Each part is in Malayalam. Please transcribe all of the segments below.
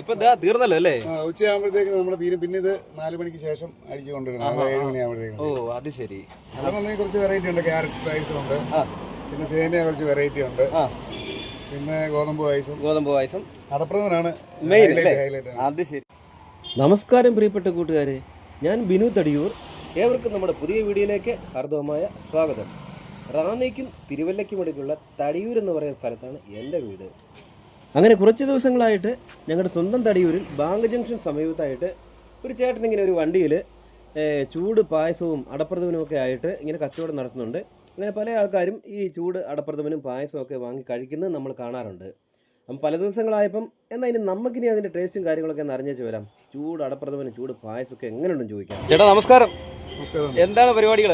ഇപ്പൊ തീർന്നല്ലോ അല്ലേ? ഉച്ചയാകുമ്പോഴത്തേക്ക് നമ്മുടെ തീരും. പിന്നെ ഇത് നാല് മണിക്ക് ശേഷം അടിച്ചു കൊണ്ടിരുന്നത് ഏഴ് മണിയാകുമ്പോഴത്തേക്കും ഓ അത് ശരി. അതെന്നുണ്ടെങ്കിൽ കുറച്ച് വെറൈറ്റി ഉണ്ട്. ക്യാരറ്റ് റൈസും ഉണ്ട്. പിന്നെ സേമിയ കുറച്ച് വെറൈറ്റി ഉണ്ട്. പിന്നെ ഗോതമ്പ് റൈസും ഗോതമ്പ് പായസം. അടപ്രഥമനാണ്. മെയിൻ അത് ശരി. നമസ്കാരം പ്രിയപ്പെട്ട കൂട്ടുകാരെ. ഞാൻ ബിനു തടിയൂർ. ഏവർക്കും നമ്മുടെ പുതിയ വീഡിയോയിലേക്ക് ഹാർദവമായ സ്വാഗതം. റാന്നിക്കും തിരുവല്ലയ്ക്കും ഇടയ്ക്കുള്ള തടിയൂർ എന്ന് പറയുന്ന സ്ഥലത്താണ് എന്റെ വീട്. അങ്ങനെ കുറച്ച് ദിവസങ്ങളായിട്ട് ഞങ്ങളുടെ സ്വന്തം തടിയൂരിൽ ബാങ്ക് ജംഗ്ഷൻ സമീപത്തായിട്ട് ഒരു ചേട്ടൻ ഇങ്ങനെ ഒരു വണ്ടിയിൽ ചൂട് പായസവും അടപ്രഥമനും ഒക്കെ ആയിട്ട് ഇങ്ങനെ കച്ചവടം നടത്തുന്നുണ്ട്. അങ്ങനെ പല ആൾക്കാരും ഈ ചൂട് അടപ്രഥമനും പായസവും ഒക്കെ വാങ്ങി കഴിക്കുന്നത് നമ്മൾ കാണാറുണ്ട്. അപ്പം പല ദിവസങ്ങളായപ്പം എന്നാൽ ഇനി നമുക്കിനി അതിന്റെ ടേസ്റ്റും കാര്യങ്ങളൊക്കെ ഒന്ന് അറിഞ്ഞേച്ച് വരാം. ചൂട് അടപ്രഥമനും ചൂട് പായസമൊക്കെ എങ്ങനെയുണ്ടെന്ന് ചോദിക്കാം. ചേട്ടാ നമസ്കാരം. നമസ്കാരം. എന്താണ് പരിപാടികൾ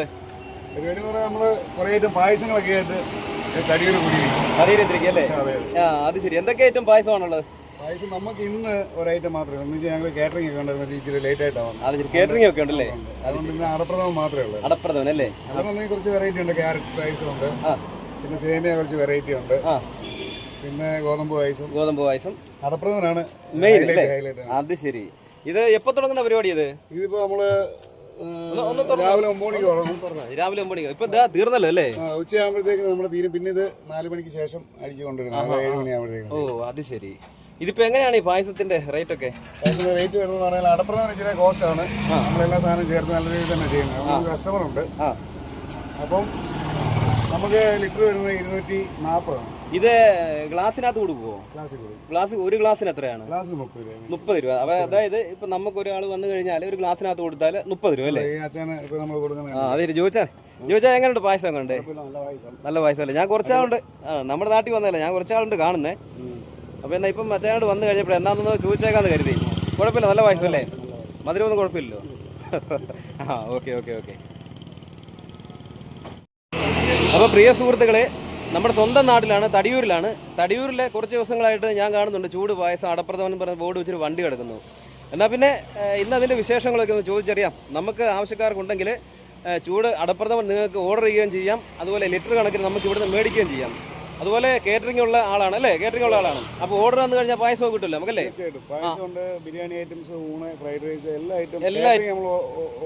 പരിപാടി എന്ന് നമ്മൾ കുറേ ഐറ്റം പായസങ്ങളൊക്കെ ആയിട്ട് അല്ലേ ആ അത് ശരി. എന്തൊക്കെ ഐറ്റം പായസമാണുള്ളത്? പായസം നമുക്ക് ഇന്ന് ഒരു ഐറ്റം മാത്രമേ ഉള്ളൂ. ഞങ്ങൾ കാറ്ററിംഗ് ഒക്കെ ഉണ്ടായിരുന്നു ഇച്ചിരി ലേറ്റ് ആയിട്ടാണ് അത് ശരി. കേറ്ററിംഗ് ഒക്കെ ഉണ്ടല്ലേ? അതുകൊണ്ട് ഇന്ന് അടപ്രഥമം മാത്രമേ ഉള്ളൂ. അടപ്രഥമൻ അല്ലേ അതെന്നുണ്ടെങ്കിൽ കുറച്ച് വെറൈറ്റി ഉണ്ട്. ക്യാരറ്റ് പായസം ഉണ്ട്. പിന്നെ സേമിയ കുറച്ച് വെറൈറ്റി ഉണ്ട്. പിന്നെ ഗോതമ്പ് പായസം. ഗോതമ്പ് പായസം. അടപ്രഥമനാണ് മെയിൻ അത് ശരി. ഇത് എപ്പോ തുടങ്ങുന്ന പരിപാടി ഇത്? ഇതിപ്പോ നമ്മൾ രാവിലെ ഒമ്പത് മണിക്ക് തുടങ്ങും രാവിലെ ഒമ്പത് മണിക്ക്. ഇപ്പൊ തീർന്നല്ലോ അല്ലേ? ഉച്ചയാകുമ്പോഴത്തേക്ക് നമ്മൾ തീരും പിന്നെ ഇത് നാല് മണിക്ക് ശേഷം അടിച്ചു കൊണ്ടുവരുന്നത്. ഏഴ് മണിയാകുമ്പോഴത്തേക്കും ഓ അത് ശരി. ഇതിപ്പോ എങ്ങനെയാണ് ഈ പായസത്തിന്റെ റേറ്റ് ഒക്കെ? പായസത്തിന്റെ റേറ്റ് വരുന്നത് പറഞ്ഞാൽ അടപ്പുറം ഇച്ചിരി കോസ്റ്റ് ആണ്. നമ്മളെല്ലാ സാധനം ചേർത്ത് നല്ല രീതിയിൽ തന്നെ ചെയ്യുന്നത്. നമുക്ക് കസ്റ്റമർ ഉണ്ട്. അപ്പം നമുക്ക് ലിറ്റർ വരുന്നത് ഇരുന്നൂറ്റി നാൽപ്പതാണ് ഇത് ഗ്ലാസ്സിനകത്ത് കൊടുക്കുമോ ഗ്ലാസ് കൊടുക്കും ഗ്ലാസ് ഒരു ഗ്ലാസ്സിന് എത്രയാണ്? ഗ്ലാസ് മുപ്പത് രൂപ. മുപ്പത് രൂപ. അപ്പൊ അതായത് ഇപ്പൊ നമുക്ക് ഒരാൾ വന്നു കഴിഞ്ഞാൽ ഒരു ഗ്ലാസ്സിനകത്ത് കൊടുത്താൽ മുപ്പത് രൂപ അല്ലേ? ആ അതെ ചോദിച്ചാൽ ചോദിച്ചാൽ എങ്ങനെയുണ്ട് പായസം എങ്ങനെയുണ്ട് നല്ല പായസം. അല്ലേ ഞാൻ കുറച്ചാളുണ്ട്. ആ നമ്മുടെ നാട്ടിൽ വന്നതല്ലേ ഞാൻ കുറച്ചാളുണ്ട് കാണുന്നേ. അപ്പൊ എന്നാ ഇപ്പം മറ്റേനാട് വന്നു കഴിഞ്ഞപ്പോൾ എന്താണെന്ന് ചോദിച്ചേക്കാന്ന് കരുതി. കുഴപ്പമില്ല നല്ല പായസം അല്ലേ? മധുരമൊന്നും കുഴപ്പമില്ലല്ലോ. ആ ഓക്കെ ഓക്കെ ഓക്കെ. അപ്പോൾ പ്രിയ സുഹൃത്തുക്കളെ നമ്മുടെ സ്വന്തം നാട്ടിലാണ് തടിയൂരിലാണ്. തടിയൂരിലെ കുറച്ച് ദിവസങ്ങളായിട്ട് ഞാൻ കാണുന്നുണ്ട് ചൂട് പായസം അടപ്രഥമൻ പറഞ്ഞ ബോർഡ് വെച്ചൊരു വണ്ടി കിടക്കുന്നു. എന്നാൽ പിന്നെ ഇന്ന് അതിന്റെ വിശേഷങ്ങളൊക്കെ ഒന്ന് ചോദിച്ചറിയാം. നമുക്ക് ആവശ്യക്കാർക്കുണ്ടെങ്കിൽ ചൂട് അടപ്രഥമൻ നിങ്ങൾക്ക് ഓർഡർ ചെയ്യുകയും ചെയ്യാം. അതുപോലെ ലിറ്റർ കണക്കിന് നമുക്ക് ഇവിടുന്ന് മേടിക്കുകയും ചെയ്യാം. അതുപോലെ കേറ്ററിംഗ് ഉള്ള ആളാണ് അല്ലേ? കേറ്ററിംഗ് ഉള്ള ആളാണ്. അപ്പോൾ ഓർഡർ വന്നു കഴിഞ്ഞാൽ പായസം കിട്ടില്ല നമുക്കല്ലേ? തീർച്ചയായിട്ടും. പായസം ഉണ്ട് ബിരിയാണി ഐറ്റംസ് ഊണ് ഫ്രൈഡ് റൈസ് എല്ലാ ഐറ്റം എല്ലാ നമ്മൾ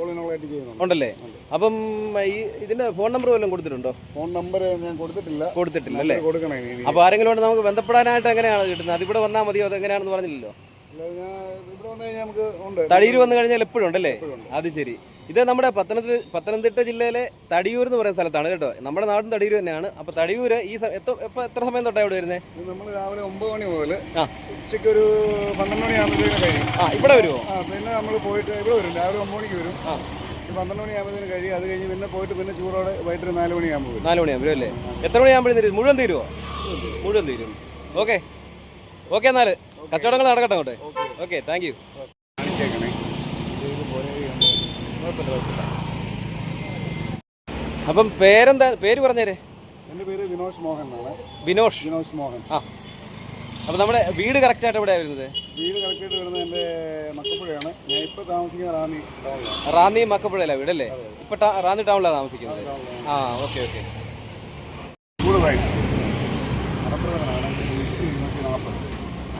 ഓൾ ഇൻ ഓൾ ആയിട്ട് ചെയ്യുന്നുണ്ട്. ഉണ്ടല്ലേ? അപ്പം ഈ ഇതിന്റെ ഫോൺ നമ്പർ വല്ലതും കൊടുത്തിട്ടുണ്ടോ? ഫോൺ നമ്പർ ഞാൻ കൊടുത്തിട്ടില്ല. കൊടുത്തിട്ടില്ല അല്ലേ? അപ്പോൾ ആരെങ്കിലും നമുക്ക് ബന്ധപ്പെടാനായിട്ട് എങ്ങനെയാണ് കിട്ടുന്നത്? അതിവിടെ വന്നാൽ മതിയോ? അത് എങ്ങനെയാണെന്ന് പറഞ്ഞില്ലല്ലോ? തടിയൂർ വന്നു കഴിഞ്ഞാൽ എപ്പോഴും ഉണ്ടല്ലേ? അത് ശരി. ഇത് നമ്മുടെ പത്തനംതിട്ട പത്തനംതിട്ട ജില്ലയിലെ തടിയൂർ എന്ന് പറയുന്ന സ്ഥലത്താണ് കേട്ടോ. നമ്മുടെ നാടും തടിയൂർ തന്നെയാണ്. അപ്പൊ തടിയൂര് ഈ എത്ര സമയം തൊട്ടാണ് ഇവിടെ വരുന്നത് നമ്മൾ രാവിലെ ഒമ്പത് മണി മുതൽ ഉച്ചയ്ക്ക് ഒരു പന്ത്രണ്ട് മണി ആകുമ്പോഴത്തേക്കും കഴിയും. ആ ഇവിടെ വരുമോ പിന്നെ നമ്മൾ പോയിട്ട് ഇവിടെ വരും. രാവിലെ ഒമ്പത് മണിക്ക് വരും. പന്ത്രണ്ട് മണി ആകുമ്പോഴത്തേനും കഴിയും. അത് കഴിഞ്ഞ് പിന്നെ പോയിട്ട് പിന്നെ ചൂടോടെ വൈകിട്ട് നാല് മണിയാകുമ്പോൾ നാല് മണിയാകുമ്പോൾ അല്ലേ? എത്ര മണിയാകുമ്പോഴും തീരും മുഴുവൻ തീരുമോ മുഴുവൻ തീരും. ഓക്കെ. ഓക്കെ എന്നാൽ കച്ചവടങ്ങൾ നടക്കട്ടെ അങ്ങോട്ടെ. ഓക്കെ താങ്ക് യു അപ്പം പേരെന്താ പേര് പറഞ്ഞേരെ. എന്റെ പേര് വിനോഷ് മോഹൻ വിനോഷ്. ബിനോഷ് വിനോഷ് മോഹൻ. ആ. അപ്പോൾ നമ്മുടെ വീട് കറക്റ്റായിട്ട് എവിടെയാണ് വരുന്നത്? വീട് കറക്റ്റായിട്ട് വരുന്നത് എന്റെ മക്കപ്പുഴയാണ്. ഞാൻ ഇപ്പോൾ താമസിക്കുന്ന റാന്നി ടൗണിലാണ്. റാന്നി മക്കപ്പുഴയിലാണ് വീടല്ലേ? ഇപ്പൊ റാന്നി ടൗണിലാണ് താമസിക്കുന്നത്. ആ ഓക്കെ ഓക്കെ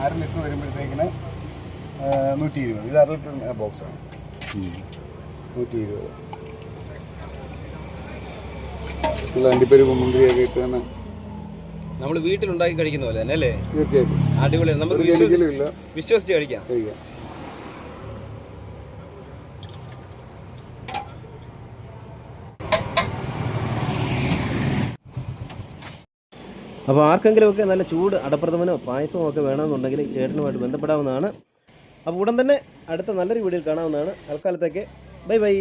അര ലിറ്റർ വരുമ്പോഴത്തേക്കിന് നൂറ്റി ഇരുപത് ഇത് അര ലിറ്റർ ബോക്സാണ്. നൂറ്റി ഇരുപത് നമ്മൾ അണ്ടിപ്പരിപ്പ് മുന്തിരിയൊക്കെ ഇട്ട് തന്നെ നമ്മൾ വീട്ടിലുണ്ടാക്കി കഴിക്കുന്ന പോലെ തന്നെ അല്ലേ? തീർച്ചയായിട്ടും. അടിപൊളിയാണ് നമുക്ക് വിശ്വസിച്ച് കഴിക്കാം. കഴിക്കാം. അപ്പോൾ ആർക്കെങ്കിലും ഒക്കെ നല്ല ചൂട് അടപ്രഥമനോ പായസമോ ഒക്കെ വേണമെന്നുണ്ടെങ്കിൽ ചേട്ടനുമായിട്ട് ബന്ധപ്പെടാവുന്നതാണ്. അപ്പോൾ ഉടൻ തന്നെ അടുത്ത നല്ലൊരു വീഡിയോയിൽ കാണാവുന്നതാണ്. തൽക്കാലത്തേക്ക് ബൈ ബൈ.